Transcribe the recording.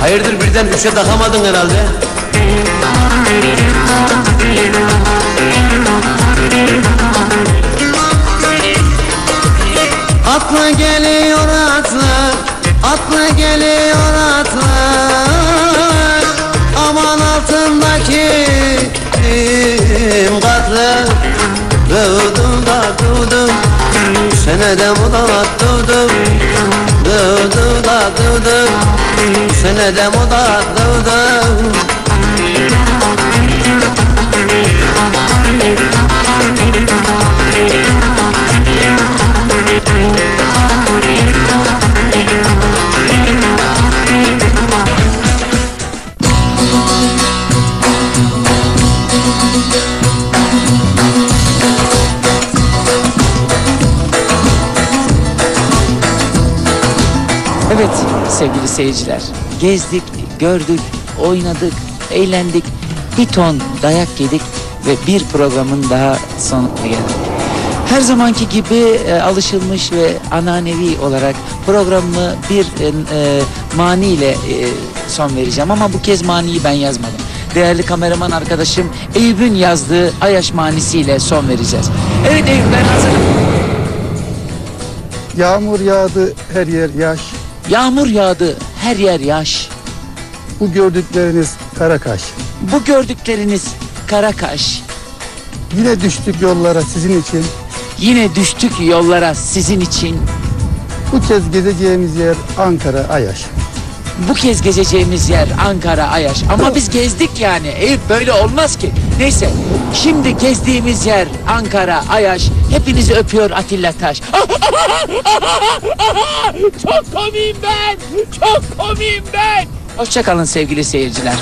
Hayırdır birden üçe takamadın herhalde? Atla geliyor atlar, atla geliyor atlar Aman altındaki katlı Dövdüm da dövdüm, senede mudalat dövdüm Dövdüm da dövdüm, senede mudalat dövdüm Evet sevgili seyirciler. Gezdik, gördük, oynadık, eğlendik. Bir ton dayak yedik ve bir programın daha sonuna geldik. Her zamanki gibi e, alışılmış ve ananevi olarak programımı bir e, e, mani ile e, son vereceğim ama bu kez maniyi ben yazmadım. Değerli kameraman arkadaşım Eyüp'ün yazdığı Ayaş manisiyle son vereceğiz. Evet Eyüp ben hazırım. Yağmur yağdı her yer yaş. Yağmur yağdı, her yer yaş. Bu gördükleriniz Karakaş. Bu gördükleriniz Karakaş. Yine düştük yollara sizin için. Yine düştük yollara sizin için. Bu kez gezeceğimiz yer Ankara Ayaş. Bu kez gezeceğimiz yer Ankara Ayaş. Ama biz gezdik yani. Eyüp böyle olmaz ki. Neyse. Şimdi gezdiğimiz yer Ankara Ayaş. Hepinizi öpüyor Atilla Taş. Çok komiyim ben. Çok komiyim ben. Hoşçakalın sevgili seyirciler.